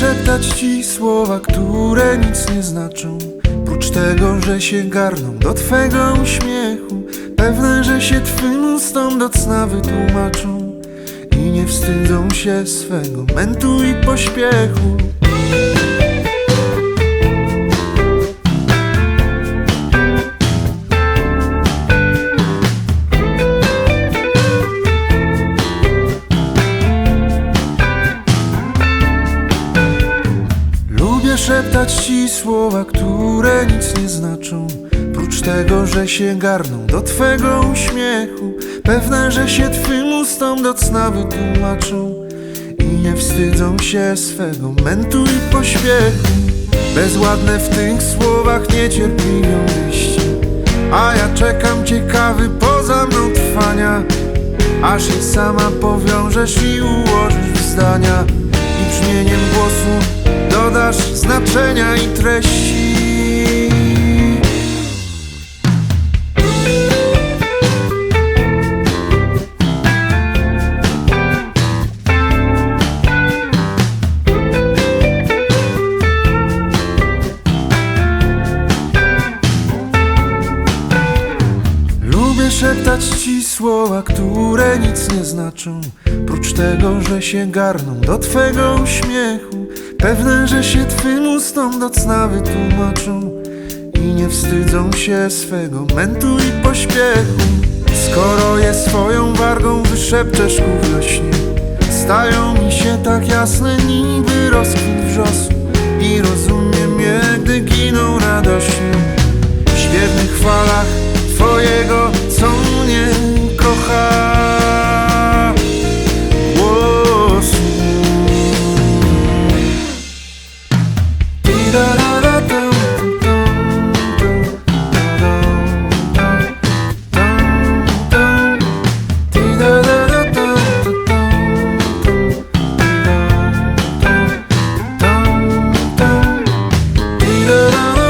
szeptać ci słowa, które nic nie znaczą. Prócz tego, że się garną do twego uśmiechu Pewne, że się twym ustom do cna wytłumaczą I nie wstydzą się swego mętu i pośpiechu szeptać ci słowa, które nic nie znaczą. Prócz tego, że się garną do twego uśmiechu Pewne, że się twym ustom do cna wytłumaczą. I nie wstydzą się swego mętu i pośpiechu. Bezładne w tych słowach niecierpliwią liście A ja czekam ciekawy poza mną trwania. Aż je sama powiążesz i ułożysz w zdania dodasz znaczenia i treści. Lubię szeptać ci słowa, które nic nie znaczą Prócz tego, że się garną do twego uśmiechu Pewne, że się twym ustom do cna wytłumaczą I nie wstydzą się swego mętu i pośpiechu. Skoro je swoją wargą wyszepczesz ku wiośnie Stają mi się tak jasne niby rozkwit wrzosu I rozumiem je, gdy giną radośnie w śpiewnych falach Twojego da da